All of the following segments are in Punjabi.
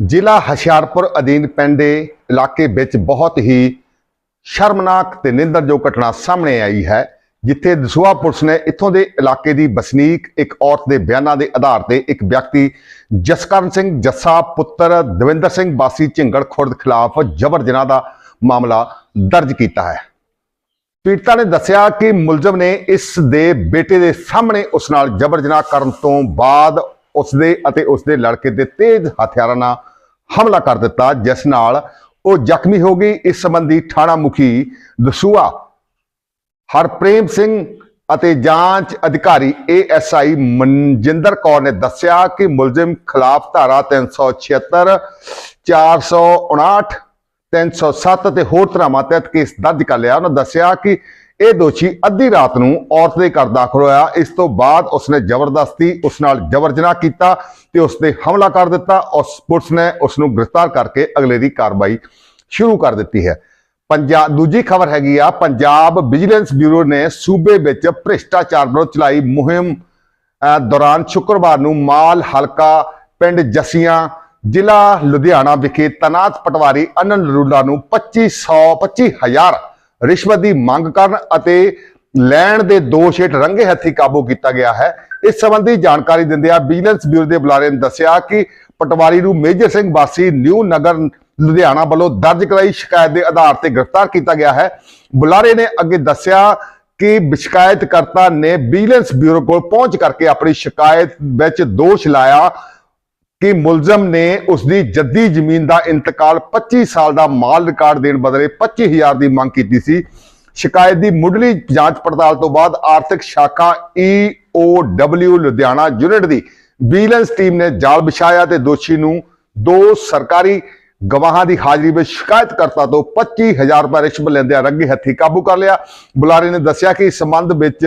ਜ਼ਿਲ੍ਹਾ ਹੁਸ਼ਿਆਰਪੁਰ ਅਧੀਨ ਪੈਂਦੇ ਇਲਾਕੇ ਵਿੱਚ ਬਹੁਤ ਹੀ ਸ਼ਰਮਨਾਕ ਤੇ ਨਿੰਦਰਯੋਗ ਘਟਨਾ ਸਾਹਮਣੇ ਆਈ ਹੈ, ਜਿੱਥੇ ਦਸੂਹਾ ਪੁਲਿਸ ਨੇ ਇੱਥੋਂ ਦੇ ਇਲਾਕੇ ਦੀ ਵਸਨੀਕ ਇੱਕ ਔਰਤ ਦੇ ਬਿਆਨਾਂ ਦੇ ਆਧਾਰ ਤੇ ਇੱਕ ਵਿਅਕਤੀ ਜਸਕਰਨ ਸਿੰਘ ਜੱਸਾ, ਪੁੱਤਰ ਦਵਿੰਦਰ ਸਿੰਘ ਬਾਸੀ ਝਿੰਗੜ ਖੁਰਦ ਖਿਲਾਫ ਜਬਰ ਜਨਾਹ ਦਾ ਮਾਮਲਾ ਦਰਜ ਕੀਤਾ ਹੈ। ਪੀੜਤਾ ਨੇ ਦੱਸਿਆ ਕਿ ਮੁਲਜ਼ਮ ਨੇ ਇਸ ਦੇ ਬੇਟੇ ਦੇ ਸਾਹਮਣੇ ਉਸ ਨਾਲ ਜਬਰ ਜਨਾਹ ਕਰਨ ਤੋਂ ਬਾਅਦ ਉਸ ਦੇ ਅਤੇ ਉਸ ਦੇ ਲੜਕੇ ਦੇ ਤੇਜ਼ ਹਥਿਆਰਾਂ ਨਾਲ ਹਮਲਾ ਕਰ ਦਿੱਤਾ, ਜਿਸ ਨਾਲ ਉਹ ਜ਼ਖਮੀ ਹੋ ਗਈ। ਇਸ ਸੰਬੰਧੀ ਥਾਣਾ ਮੁਖੀ ਦਸੂਆ ਹਰਪ੍ਰੇਮ ਸਿੰਘ ਅਤੇ ਜਾਂਚ ਅਧਿਕਾਰੀ ਏਐਸਆਈ ਮਨਜਿੰਦਰ ਕੌਰ ਨੇ ਦੱਸਿਆ ਕਿ ਮੁਲਜ਼ਮ ਖਿਲਾਫ ਧਾਰਾ 376 459 307 ਤੇ ਹੋਰ ਧਾਰਾਵਾਂ ਤਹਿਤ ਕੇਸ ਦਰਜ ਕਰ ਲਿਆ। ਉਹਨਾਂ ਦੱਸਿਆ ਕਿ ਇਹ ਦੋਸ਼ੀ ਅੱਧੀ ਰਾਤ ਨੂੰ ਔਰਤ ਦੇ ਘਰ ਦਾਖਲ ਹੋਇਆ। ਇਸ ਤੋਂ ਬਾਅਦ ਉਸਨੇ ਜ਼ਬਰਦਸਤੀ ਉਸ ਨਾਲ ਜਬਰ ਜਨਾਹ ਕੀਤਾ ਤੇ ਉਸ ਤੇ ਹਮਲਾ ਕਰ ਦਿੱਤਾ ਉਸ ਪੁਲਿਸ ਨੇ ਉਸ ਨੂੰ ਗ੍ਰਿਫਤਾਰ ਕਰਕੇ ਅਗਲੇ ਦੀ ਕਾਰਵਾਈ ਸ਼ੁਰੂ ਕਰ ਦਿੱਤੀ ਹੈ। ਪੰਜਾਬ ਦੂਜੀ ਖਬਰ ਹੈਗੀ ਆ, ਪੰਜਾਬ ਵਿਜੀਲੈਂਸ ਬਿਊਰੋ ਨੇ ਸੂਬੇ ਵਿੱਚ ਭ੍ਰਿਸ਼ਟਾਚਾਰ ਵਿਰੁੱਧ ਚਲਾਈ ਮੁਹਿੰਮ ਦੌਰਾਨ ਸ਼ੁੱਕਰਵਾਰ ਨੂੰ ਮਾਲ ਹਲਕਾ ਪਿੰਡ ਜਸੀਆਂ, ਜ਼ਿਲ੍ਹਾ ਲੁਧਿਆਣਾ ਵਿਖੇ ਤਨਾਤ ਪਟਵਾਰੀ ਅਨਨ ਰੂਲਾ ਨੂੰ 2500 25000 ਰਿਸ਼ਵਤ ਦੀ ਮੰਗ ਕਰਨ ਅਤੇ ਲੈਣ ਦੇ ਦੋਸ਼ ਹੇਠ ਰੰਗੇ ਹੱਥੀ ਕਾਬੂ ਕੀਤਾ ਗਿਆ ਹੈ। ਇਸ ਸੰਬੰਧੀ ਜਾਣਕਾਰੀ ਦਿੰਦਿਆਂ ਵਿਜੀਲੈਂਸ ਬਿਊਰੋ ਦੇ ਬੁਲਾਰੇ ਨੇ ਦੱਸਿਆ ਕਿ ਪਟਵਾਰੀ ਨੂੰ ਮੇਜਰ ਸਿੰਘ ਵਾਸੀ ਨਿਊ ਨਗਰ ਲੁਧਿਆਣਾ ਵੱਲੋਂ ਦਰਜ ਕਰਾਈ ਸ਼ਿਕਾਇਤ ਦੇ ਆਧਾਰ ਤੇ ਗ੍ਰਿਫਤਾਰ ਕੀਤਾ ਗਿਆ ਹੈ। ਬੁਲਾਰੇ ਨੇ ਅੱਗੇ ਦੱਸਿਆ ਕਿ ਸ਼ਿਕਾਇਤਕਰਤਾ ਨੇ ਵਿਜੀਲੈਂਸ ਬਿਊਰੋ ਕੋਲ ਪਹੁੰਚ ਕਰਕੇ ਆਪਣੀ ਸ਼ਿਕਾਇਤ ਵਿੱਚ ਦੋਸ਼ ਲਾਇਆ ਕਿ ਮੁਲਜ਼ਮ ਨੇ ਉਸ ਦੀ ਜੱਦੀ ਜ਼ਮੀਨ ਦਾ ਇੰਤਕਾਲ 25 ਸਾਲ ਦਾ ਮਾਲ ਰਿਕਾਰਡ ਦੇਣ ਬਦਲੇ 25000 ਦੀ ਮੰਗ ਕੀਤੀ ਸੀ। ਸ਼ਿਕਾਇਤ ਦੀ ਮੁੱਢਲੀ ਜਾਂਚ ਪੜਤਾਲ ਤੋਂ ਬਾਅਦ ਆਰਥਿਕ ਸ਼ਾਖਾ ਈਓਡਬਲਯੂ ਲੁਧਿਆਣਾ ਯੂਨਿਟ ਦੀ ਵਿਜੀਲੈਂਸ ਟੀਮ ਨੇ ਜਾਲ ਵਿਛਾਇਆ ਤੇ ਦੋਸ਼ੀ ਨੂੰ ਦੋ ਸਰਕਾਰੀ ਗਵਾਹਾਂ ਦੀ ਹਾਜ਼ਰੀ ਵਿੱਚ ਸ਼ਿਕਾਇਤਕਰਤਾ ਤੋਂ 25000 ਰੁਪਏ ਰਿਸ਼ਵਤ ਲੈਂਦਿਆਂ ਰੰਗੇ ਹੱਥੀ ਕਾਬੂ ਕਰ ਲਿਆ। ਬੁਲਾਰੇ ਨੇ ਦੱਸਿਆ ਕਿ ਇਸ ਸੰਬੰਧ ਵਿੱਚ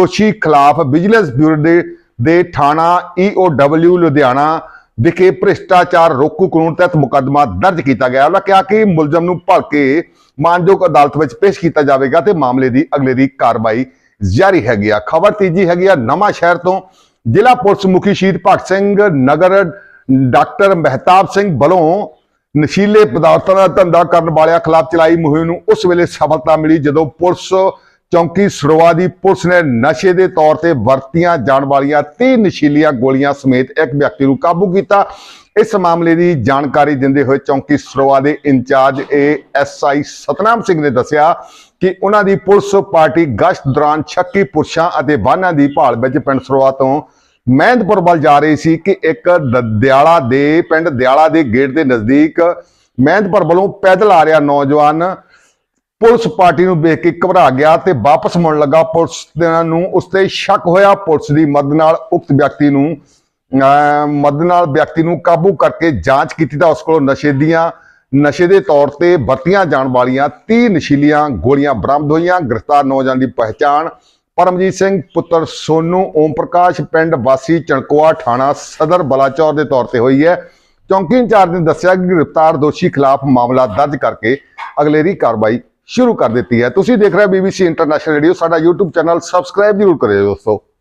ਦੋਸ਼ੀ ਖਿਲਾਫ ਵਿਜੀਲੈਂਸ ਬਿਊਰੋ ਦੇ ਦੇ ਥਾਣਾ ਈਓਡਬਲਯੂ ਲੁਧਿਆਣਾ ਵਿਖੇ ਭ੍ਰਿਸ਼ਟਾਚਾਰ ਰੋਕੂ ਕਾਨੂੰਨ ਤਹਿਤ ਮੁਕੱਦਮਾ ਦਰਜ ਕੀਤਾ ਗਿਆ। ਉਹਨਾਂ ਕਿਹਾ ਕਿ ਮੁਲਜ਼ਮ ਨੂੰ ਭਲਕੇ ਮਾਨਯੋਗ ਅਦਾਲਤ ਵਿੱਚ ਪੇਸ਼ ਕੀਤਾ ਜਾਵੇਗਾ ਤੇ ਮਾਮਲੇ ਦੀ ਅਗਲੇ ਦੀ ਕਾਰਵਾਈ ਜਾਰੀ ਹੈਗੀ ਆ। ਖਬਰ ਤੀਜੀ ਹੈਗੀ ਆ, ਨਵਾਂ ਸ਼ਹਿਰ ਤੋਂ ਜ਼ਿਲ੍ਹਾ ਪੁਲਿਸ ਮੁਖੀ ਸ਼ਹੀਦ ਭਗਤ ਸਿੰਘ, ਨਗਰ ਡਾਕਟਰ ਮਹਿਤਾਬ ਸਿੰਘ ਵੱਲੋਂ ਨਸ਼ੀਲੇ ਪਦਾਰਥਾਂ ਦਾ ਧੰਦਾ ਕਰਨ ਵਾਲਿਆਂ ਖਿਲਾਫ ਚਲਾਈ ਮੁਹਿੰਮ ਨੂੰ ਉਸ ਵੇਲੇ ਸਫਲਤਾ ਮਿਲੀ ਜਦੋਂ ਪੁਲਿਸ ਚੌਂਕੀ ਸਰੋਆ ਦੀ ਪੁਲਿਸ ਨੇ ਨਸ਼ੇ ਦੇ ਤੌਰ ਤੇ ਵਰਤੀਆਂ ਜਾਣ ਵਾਲੀਆਂ 30 ਨਸ਼ੀਲੀਆਂ ਗੋਲੀਆਂ ਸਮੇਤ ਇੱਕ ਵਿਅਕਤੀ ਨੂੰ ਕਾਬੂ ਕੀਤਾ। ਇਸ ਮਾਮਲੇ ਦੀ ਜਾਣਕਾਰੀ ਦਿੰਦੇ ਹੋਏ ਚੌਂਕੀ ਸਰੋਆ ਦੇ incharge A S I Satnam Singh ਨੇ ਦੱਸਿਆ ਕਿ ਉਹਨਾਂ ਦੀ ਪੁਲਿਸ ਪਾਰਟੀ ਗਸ਼ਤ ਦੌਰਾਨ ਸ਼ੱਕੀ ਪੁਰਸ਼ਾਂ ਅਤੇ ਵਾਹਨਾਂ ਦੀ ਭਾਲ ਵਿੱਚ ਪਿੰਡ ਸਰੋਆ ਤੋਂ ਮਹਿੰਦਪੁਰ ਵੱਲ ਜਾ ਰਹੀ ਸੀ ਕਿ ਇੱਕ ਦ- ਦਿਆਲਾ ਦੇ, ਪਿੰਡ ਦਿਆਲਾ ਦੇ ਗੇਟ ਦੇ ਨਜ਼ਦੀਕ ਮਹਿੰਦਪੁਰ ਵੱਲੋਂ ਪੈਦਲ ਆ ਰਿਹਾ ਨੌਜਵਾਨ ਪੁਲਿਸ ਪਾਰਟੀ ਨੂੰ ਵੇਖ ਕੇ ਘਬਰਾ ਗਿਆ ਤੇ ਵਾਪਸ ਮੁੜਨ ਲੱਗਾ ਪੁਲਿਸ ਨੂੰ। ਉਸ ਤੇ ਸ਼ੱਕ ਹੋਇਆ। ਪੁਲਿਸ ਦੀ ਮਦਦ ਨਾਲ ਉਕਤ ਵਿਅਕਤੀ ਨੂੰ ਮਦਦ ਨਾਲ ਵਿਅਕਤੀ ਨੂੰ ਕਾਬੂ ਕਰਕੇ ਜਾਂਚ ਕੀਤੀ ਤਾਂ ਉਸ ਕੋਲੋਂ ਨਸ਼ੇ ਦੀਆਂ, ਨਸ਼ੇ ਦੇ ਤੌਰ ਤੇ ਵਰਤੀਆਂ ਜਾਣ ਵਾਲੀਆਂ 30 ਨਸ਼ੀਲੀਆਂ ਗੋਲੀਆਂ ਬਰਾਮਦ ਹੋਈਆਂ। ਗ੍ਰਿਫਤਾਰ ਨੌਜਵਾਨ ਦੀ ਪਹਿਚਾਣ ਪਰਮਜੀਤ ਸਿੰਘ, ਪੁੱਤਰ ਸੋਨੂ ਓਮ ਪ੍ਰਕਾਸ਼ ਪਿੰਡ ਵਾਸੀ ਚਣਕੋਆ ਥਾਣਾ ਸਦਰ ਬਲਾਚੌਰ ਦੇ ਤੌਰ ਤੇ ਹੋਈ ਹੈ। ਚੌਂਕੀ ਇੰਚਾਰਜ ਨੇ ਦੱਸਿਆ ਕਿ ਗ੍ਰਿਫਤਾਰ ਦੋਸ਼ੀ ਖਿਲਾਫ ਮਾਮਲਾ ਦਰਜ ਕਰਕੇ ਅਗਲੇਰੀ ਕਾਰਵਾਈ ਸ਼ੁਰੂ ਕਰ ਦਿੱਤੀ ਹੈ। ਤੁਸੀਂ ਦੇਖ ਰਹੇ ਹੋ BBC ਇੰਟਰਨੈਸ਼ਨਲ ਰੇਡੀਓ ਸਾਡਾ YouTube ਚੈਨਲ। ਸਬਸਕ੍ਰਾਈਬ ਜ਼ਰੂਰ ਕਰਿਓ ਦੋਸਤੋ।